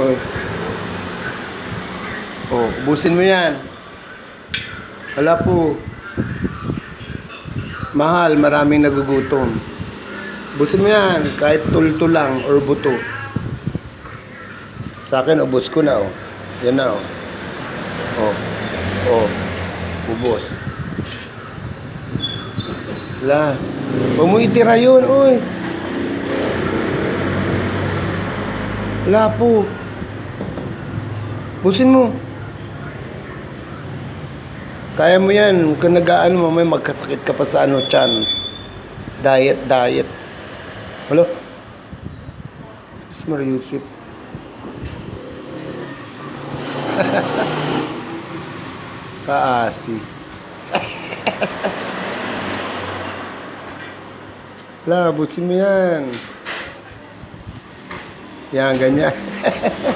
Oh. Oh, ubusin mo yan. Wala po. Mahal, maraming nagugutom. Ubusin mo yan, kahit tulto lang or buto. Sa akin, ubos ko na, oh. Yan na, oh. Oh. Oh. Ubos. Wala. Huwag mo yun, oy. Wala po. Busin mo. Kaya mo yan. Ka nag-ano mo, may magkasakit ka pa sa ano, chan. Diet, diet. Hello? Smar Yusuf. Kaasi. Wala, busin mo yan. Yan, ganyan.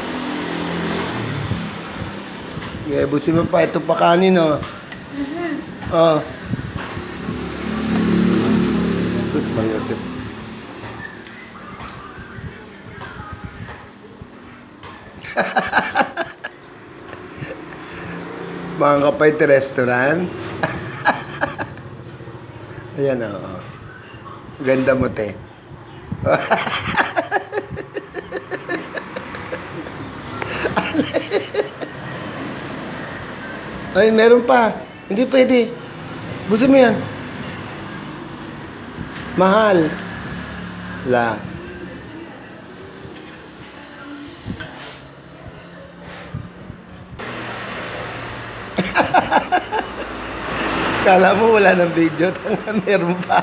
Okay, busin mo pa. Ito pa kanin, oh. Oh. Sus, Mariosep. Mga kapait restaurant. Ayan, oh. Ganda mo, te. Ay, meron pa. Hindi pwede. Gusto mo yan? Mahal. La. Kala mo wala ng video, tanga meron pa.